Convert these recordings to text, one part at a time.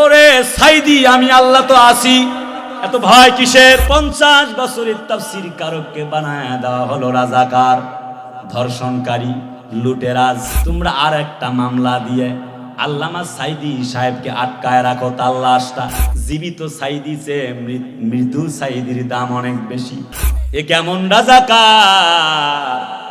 ওরে সাইদি, আমি আল্লাহ তো আসি এত ভয় কিসের? পঞ্চাশ বছরের তাফসির কারককে বানায় দেওয়া হলো রাজাকার, ধর্ষণকারী, লুটেরাজ। তোমরা আর একটা মামলা দিয়ে আল্লামা সাইদি সাহেবকে আটকায় রাখো তার লাশটা। জীবিত সাইদি চেয়ে মৃদু সাইদির দাম অনেক বেশি। এ কেমন রাজাকার?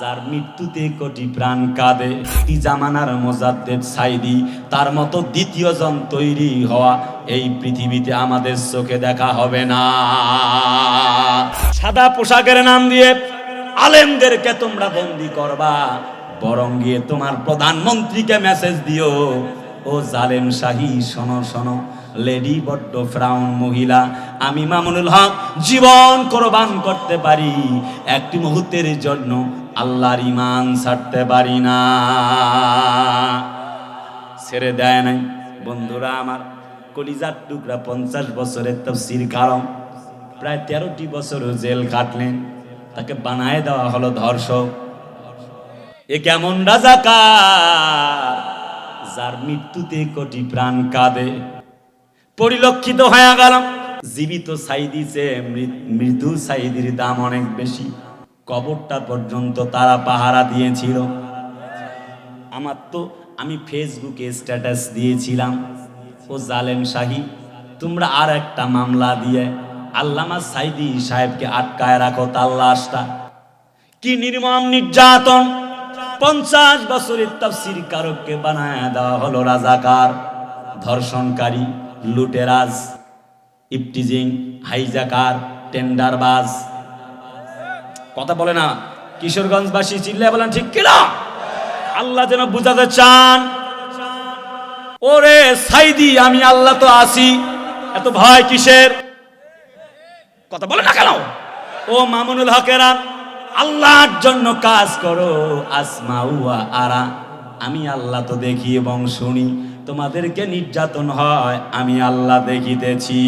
যার মৃত্যুতে কোটি প্রাণ কাঁদে কি জামানার মোজাদ্দেদ সাইদি, তার মতো দ্বিতীয় জন তৈরি হওয়া এই পৃথিবীতে আমাদের চোখে দেখা হবে না। সাদা পোশাকের নাম দিয়ে আলেমদেরকে তোমরা বন্দি করবা, বরং গিয়ে তোমার প্রধানমন্ত্রীকে মেসেজ দিও, ও জালেম শাহী, শোনো শোনো লেডি, বড্ড ফ্রাউন মহিলা। আমি মামুনুল হক, জীবন কোরবান করতে পারি। একটি মুহূর্তের জন্য আল্লাহর ইমান ছাড়তে পারি না। ছেড়ে দেয় নাই। বন্ধুরা আমার, কলিজার টুকরা পঞ্চাশ বছরের তফসির কারণ। প্রায় তেরোটি বছরও জেল কাটলেন। তাকে বানায় দেওয়া হলো ধর্ষক। এ কেমন রাজাকার, যার মৃত্যুতে কোটি প্রাণ কাঁদে। পরিলক্ষিত হয়ে গেল জীবিত সাইদি চেয়ে মৃদু সাইদির দাম অনেক বেশি। কবরটা পর্যন্ত তারা পাহারা দিয়েছিল। আমার তো, আমি ফেসবুকে স্ট্যাটাস দিয়েছিলাম। ও জালেম শাহী, তোমরা আর একটা মামলা দিয়ে আল্লামা সাইদি সাহেবকে আটকায় রাখো তার লাশটা। কি নির্মম নির্যাতন! পঞ্চাশ বছরের তাফসির কারককে বানায় দেওয়া হলো রাজাকার, ধর্ষণকারী লুটেরাজ, ইপটিজিং, হাইজাকার, টেন্ডারবাজ। কথা বলে না, কিশোরগঞ্জবাসী চিল্লে বলেন, ঠিক কিনা? আল্লাহ যেন বুঝাতে চান। ওরে সাইদি, আমি আল্লাহ তো আসি। এত ভয় কিসের? কথা বলে না কেন? ও মামুনুল হকেরা, আল্লাহর জন্য কাজ করো আসমাউয়া আরা। আমি আল্লাহ তো দেখি এবং শুনি। তোমাদেরকে নির্যাতন হয়, আমি আল্লাহ দেখিতেছি।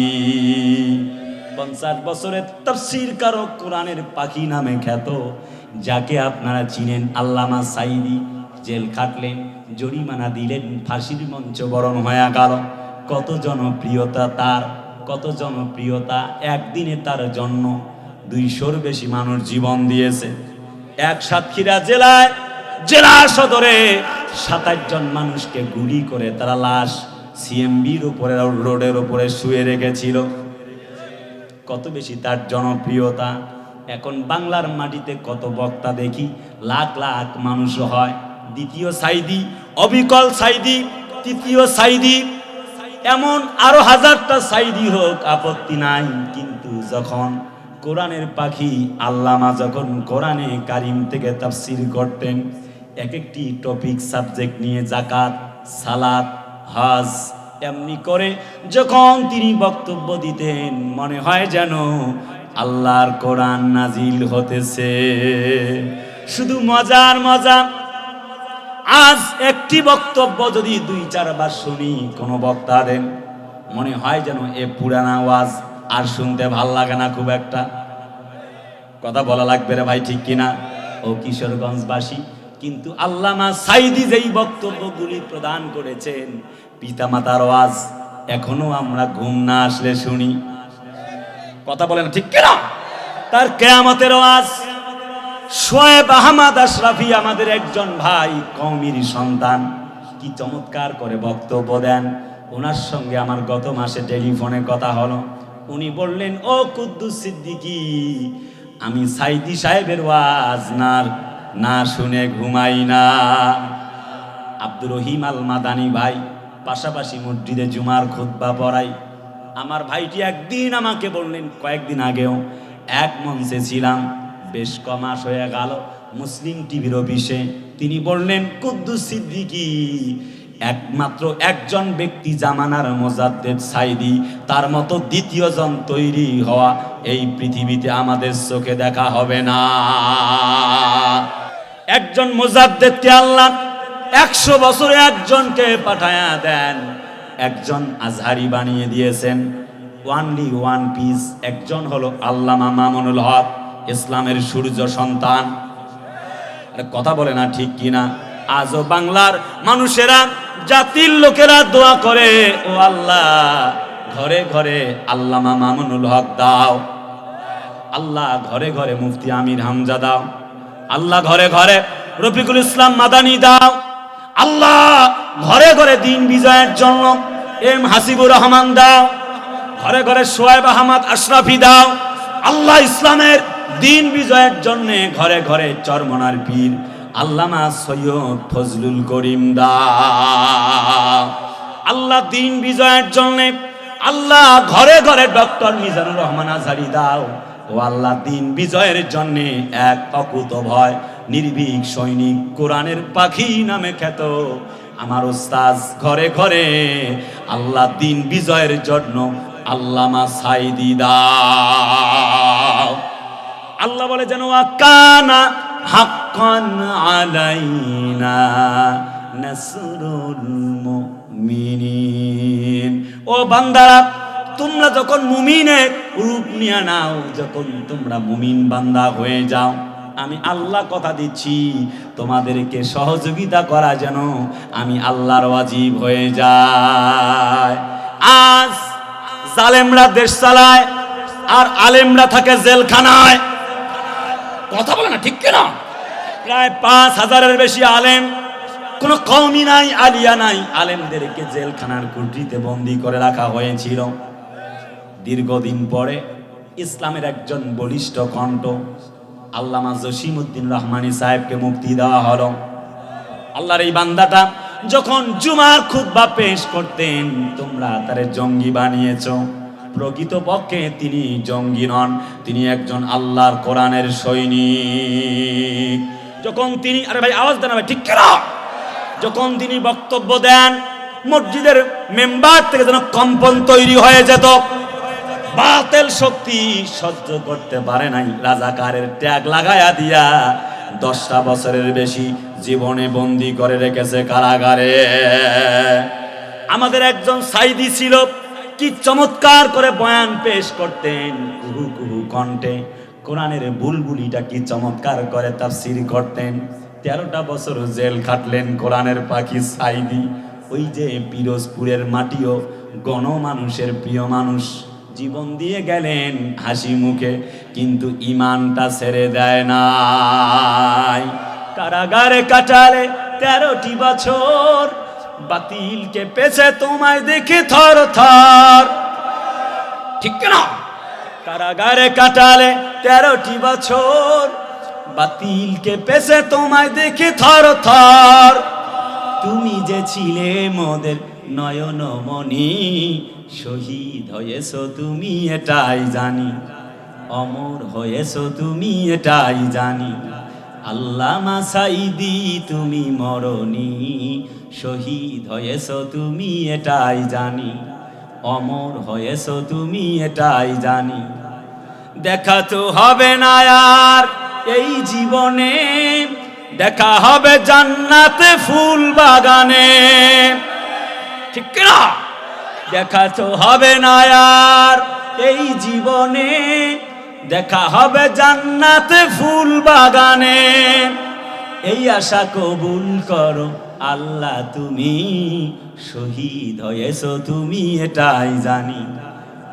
পঞ্চাশ বছরের তফসির কারও কোরআনের পাখি নামে খ্যাত, যাকে আপনারা চিনেন আল্লামা সাইদি। জেল খাটলেন, জরিমানা দিলেন, ফাঁসির মঞ্চ বরণ হয়ে গেল। কত জনপ্রিয়তা তার, কত জনপ্রিয়তা একদিনে তার জন্য দুইশোর বেশি মানুষ জীবন দিয়েছে। এক সাতক্ষীরা জেলায়, জেলা সদরে সাতাশ জন মানুষকে গুলি করে তারা লাশ সিএমবির উপরে রোডের উপরে শুয়ে রেখেছিল। কত বেশি তার জনপ্রিয়তা। এখন বাংলার মাটিতে কত বক্তা দেখি, লাখ লাখ মানুষ হয়। দ্বিতীয় সাইদি, অবিকল সাইদি, তৃতীয় সাইদি। এমন আরও হাজারটা সাইদি হোক, আপত্তি নাই। কিন্তু যখন কোরআনের পাখি আল্লামা যখন কোরআনে কারিম থেকে তাফসির করতেন এক একটি টপিক সাবজেক্ট নিয়ে জাকাত, সালাত, হাজ এমনি করে যখন তিনি বক্তব্য দিতেন, মনে হয় যেন আল্লাহর কোরআন নাজিল হতেছে। শুধু মজার মজা, আজ একটি বক্তব্য যদি দুই চারবার শুনি কোনো বক্তা দেন, মনে হয় যেন এ পুরানা আওয়াজ আর শুনতে ভালো লাগে না খুব একটা। কথা বলা লাগবে রে ভাই, ঠিক কিনা? ও কিশোরগঞ্জবাসী। কিন্তু আল্লামা সাইদি যেই বক্তব্যগুলি প্রদান করেছেন, পিতামাতার আওয়াজ এখনও আমরা ঘুম না আসলে শুনি। কথা বলেন ঠিক কিনা? তার কেয়ামতের আওয়াজ শোয়েব আহমদ আশরাফি আমাদের একজন ভাই কৌমির সন্তান, কি চমৎকার করে বক্তব্য দেন। ওনার সঙ্গে আমার গত মাসে টেলিফোনে কথা হলো। উনি বললেন, ও কুদ্দুস সিদ্দিকি, আমি সাইদি সাহেবের ওয়াজ না না শুনে ঘুমাই না। আব্দুর রহিম আল মাদানি ভাই, পাশাপাশি মসজিদে জুমার খুতবা পড়াই। আমার ভাইটি একদিন আমাকে বললেন, কয়েকদিন আগেও, এক মঞ্চে ছিলাম, বেশ কমাস হয়ে গেল, মুসলিম টিভির অফিসে। তিনি বললেন, কুদ্দুস সিদ্দিকি, একমাত্র একজন ব্যক্তি জামানার মোজাদ্দেদ সাইদি, তার মতো দ্বিতীয় জন তৈরি হওয়া এই পৃথিবীতে আমাদের চোখে দেখা হবে না। একজন মোজাদ্দেদকে আল্লাহ একশো বছরে একজনকে পাঠায়া দেন। একজন আজহারি বানিয়ে দিয়েছেন। ওয়ানলি ওয়ান পিস একজন হলো আল্লামা মামুনুল হক, ইসলামের সূর্য সন্তান। কথা বলে না ঠিক কিনা আজও বাংলার মানুষেরা, জাতির লোকেরা দোয়া করে, ও আল্লাহ, ঘরে ঘরে আল্লামা মামুনুল হক দাও। আল্লাহ, ঘরে ঘরে মুফতি আমির হামজা দাও। আল্লাহ ঘরে ঘরে। রফিকুল ইসলাম মাদানি, দাও। আল্লাহ ঘরে ঘরে দিন বিজয়ের জন্য। এম হাসিবুর রহমান, দাও। ঘরে ঘরে সোয়েব আহমদ আশরাফি, দাও। আল্লাহ ইসলামের দিন বিজয়ের জন্য ঘরে ঘরে চরমনার পীর আল্লামা সৈয়দ ফজলুল করিম, দাও। আল্লাহ দিন বিজয়ের জন্য। আল্লাহ ঘরে ঘরে ডক্টর মিজানুর রহমান আজহারি দাও। ও আল্লাহ দিন বিজয়ের জন্য এক অকুত ভয়, নির্ভীক সৈনিক কোরআনের পাখি নামে খ্যাত। আমার ওস্তাজ ঘরে ঘরে আল্লাহ দিন বিজয়ের জন্য আল্লামা সাইদি দাও। আল্লাহ বলে যেন কানা হাক্কান আলাইনা নাসরুল মুমিনিন। ও বান্দারা তোমরা যখন মুমিনের রূপ নিয়ে নাও, যখন তোমরা মুমিন বান্দা হয়ে যাও, আমি আল্লাহ কথা দিচ্ছি, তোমাদেরকে সহযোগিতা করা যেন আমি আল্লাহর ওয়াজিব হয়ে যায়। আজ জালেমরা দেশ চালায়, আর আলেমরা থাকে জেলখানায়। কথা বলে না, ঠিক কিনা? প্রায় পাঁচ হাজারের বেশি আলেম, কোনো কমই নাই, আলিয়া নাই। আলেমদেরকে জেলখানার কুটিতে বন্দি করে রাখা হয়েছিল। দীর্ঘদিন পরে ইসলামের একজন বলিষ্ঠ কণ্ঠ, আল্লামা জসিমউদ্দিন রহমানী সাহেবকে মুক্তি দেওয়া হলো। আল্লাহর এই বান্দাটা যখন জুমার খুতবা পেশ করতেন, তোমরা তারে জঙ্গি বানিয়েছো। প্রকৃতপক্ষে তিনি জঙ্গি নন, তিনি একজন আল্লাহর কোরআনের সৈনিক। যখন তিনি, আরে ভাই, আওয়াজ দেন ভাই, ঠিক কেনা? যখন তিনি বক্তব্য দেন, মসজিদের মেম্বার থেকে যেন কম্পন তৈরি হয়ে যেত বাতেল শক্তি সহ্য করতে পারে নাই। রাজাকারের ট্যাগ লাগায়া দিয়া দশটা বছরের বেশি জীবনে বন্দি করে রেখেছে কারাগারে। আমাদের একজন সাইদি ছিল, কি চমৎকার করে বয়ান পেশ করতেন কুহু কুহু কণ্ঠে। কোরআনের বুলবুলিটা কি চমৎকার করে তাফসির করতেন। তেরোটা বছর জেল খাটলেন কোরআনের পাখি সাইদি ওই যে পিরোজপুরের মাটিও গণমানুষের প্রিয় মানুষ। জীবন দিয়ে গেলেন হাসি মুখে, কিন্তু ইমানটা ছেড়ে দেয় নাই। কারাগারে কাটালে তেরোটি বছর, বাতিলকে পেছে তোমায় দেখে থর থর। ঠিক না কারাগারে কাটালে তেরোটি বছর, বাতিলকে পেছে তোমায় দেখে থর থর। তুমি যে ছিলে মোদের নয়ন মনি শহীদ হয়েছ তুমি এটাই জানি। অমর হয়েছ তুমি এটাই জানি। আল্লামা সাইদি তুমি মরণি, শহীদ হয়েছ তুমি এটাই জানি। অমর হয়েছ তুমি এটাই জানি। দেখা তো হবে না আর এই জীবনে, দেখা হবে জান্নাতে ফুল বাগানে। ঠিক না দেখা তো হবে না আর এই জীবনে। দেখা হবে জান্নাতে ফুল বাগানে। এই আশা কবুল করো, আল্লাহ তুমি শহীদ হয়েছ, তুমি এটাই জানি।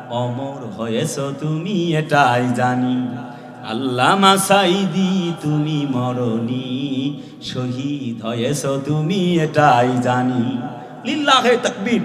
অমর হয়েছ, তুমি এটাই জানি। আল্লাহ সাইদি তুমি মরণি। শহীদ হয়েছ, তুমি এটাই জানি। lillahi takbir.